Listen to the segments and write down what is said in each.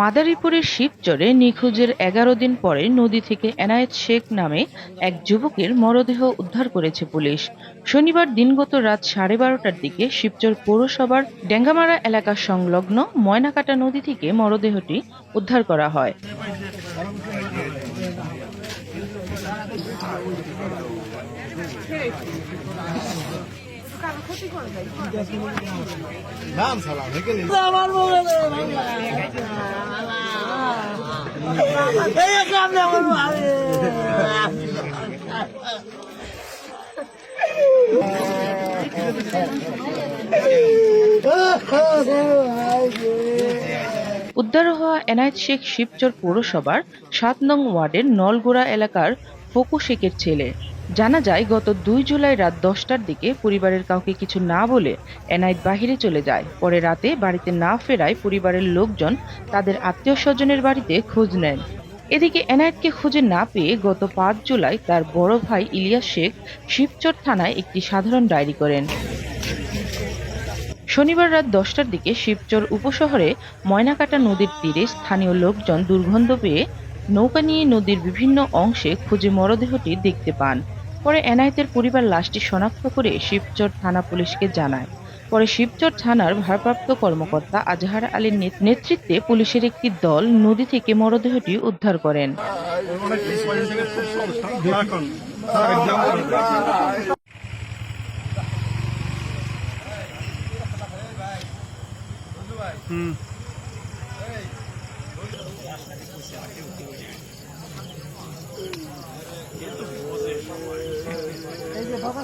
মাদারীপুরের শিবচরে নিখোঁজের এগারো দিন পরে নদী থেকে এনায়েত শেখ নামে এক যুবকের মরদেহ উদ্ধার করেছে পুলিশ। শনিবার দিনগত রাত সাড়ে বারোটার দিকে শিবচর পৌরসভার ডেঙ্গামারা এলাকা সংলগ্ন ময়নাকাটা নদী থেকে মরদেহটি উদ্ধার করা হয়। উদ্ধার হওয়া এনায়েত শেখ শিবচর পৌরসভার সাত নং ওয়ার্ডের নলগোড়া এলাকার ফকু শেখের ছেলে। জানা যায়, গত দুই জুলাই রাত দশটার দিকে পরিবারের কাউকে কিছু না বলে এনায়েত বাহিরে চলে যায়। পরে রাতে বাড়িতে না ফেরায় পরিবারের লোকজন তাদের আত্মীয় স্বজনের বাড়িতে খোঁজ নেন। এদিকে এনায়েতকে খুঁজে না পেয়ে গত পাঁচ জুলাই তার বড় ভাই ইলিয়াস শেখ শিবচর থানায় একটি সাধারণ ডায়েরি করেন। শনিবার রাত দশটার দিকে শিবচর উপশহরে ময়নাকাটা নদীর তীরে স্থানীয় লোকজন দুর্গন্ধ পেয়ে নৌকা নিয়ে নদীর বিভিন্ন অংশে খুঁজে মরদেহটি দেখতে পান। পরে এনায়েতের পরিবার লাশটি শনাক্ত করে শিবচর থানা পুলিশকে জানায়। পরে শিবচর থানার ভারপ্রাপ্ত কর্মকর্তা আজহার আলীর নেতৃত্বে পুলিশের একটি দল নদী থেকে মরদেহটি উদ্ধার করেন।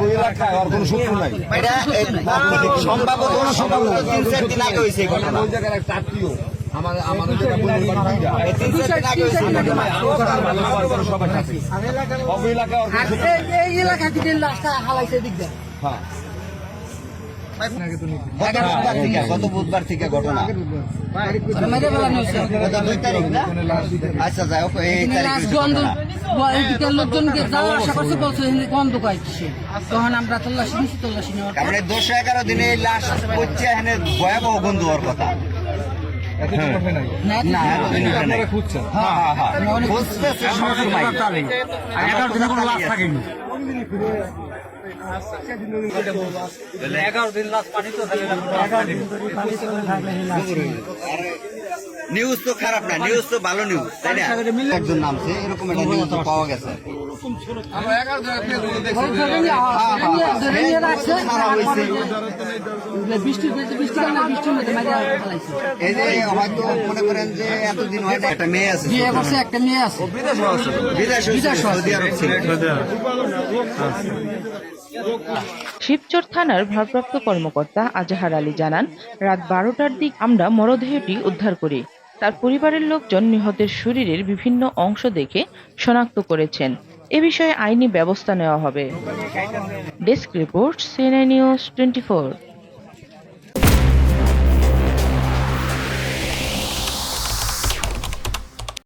অবৈ এলাকায় আর কোনো শত্রু নাই এটা এ, সম্ভাব্য কোনো সম্ভাব্য তিন চার দিন আগে হয়েছে এই ওই জায়গার একটা আত্মীয় আমার আমাদের। এই এলাকায় আর কোনো শত্রু নাই। এই এলাকা থেকে লাশটা হালাইছে দিক হ্যাঁ। গত বুধবার থেকে ঘটনা? না? আচ্ছা যাই হোক এই তারিখ লাশ হয়েছে গন্ধ ঘটনা। এদিকের লোকজনকে যাওয়া আশা করছে বলছে গন্ধ পাইছে তখন আমরা তল্লাশি নিচ্ছি তল্লাশি নেওয়ার কারণ দশ এগারো দিনে লাশ পড়ছে এখানে ভয়াবহ গন্ধ হওয়ার কথা। এগারো দিনে থাকেনি নিউজ তো খারাপ না নিউজ তো ভালো নিউজ তাই না? একজন নামছে এরকম একটা নিউজ পাওয়া গেছে। শিবচর থানার ভারপ্রাপ্ত কর্মকর্তা আজাহার আলী জানান, রাত বারোটার দিক আমরা মরদেহটি উদ্ধার করি। তার পরিবারের লোকজন নিহতের শরীরের বিভিন্ন অংশ দেখে শনাক্ত করেছেন। এ বিষয়ে আইনি ব্যবস্থা নেওয়া হবে। Desk report CNI news twenty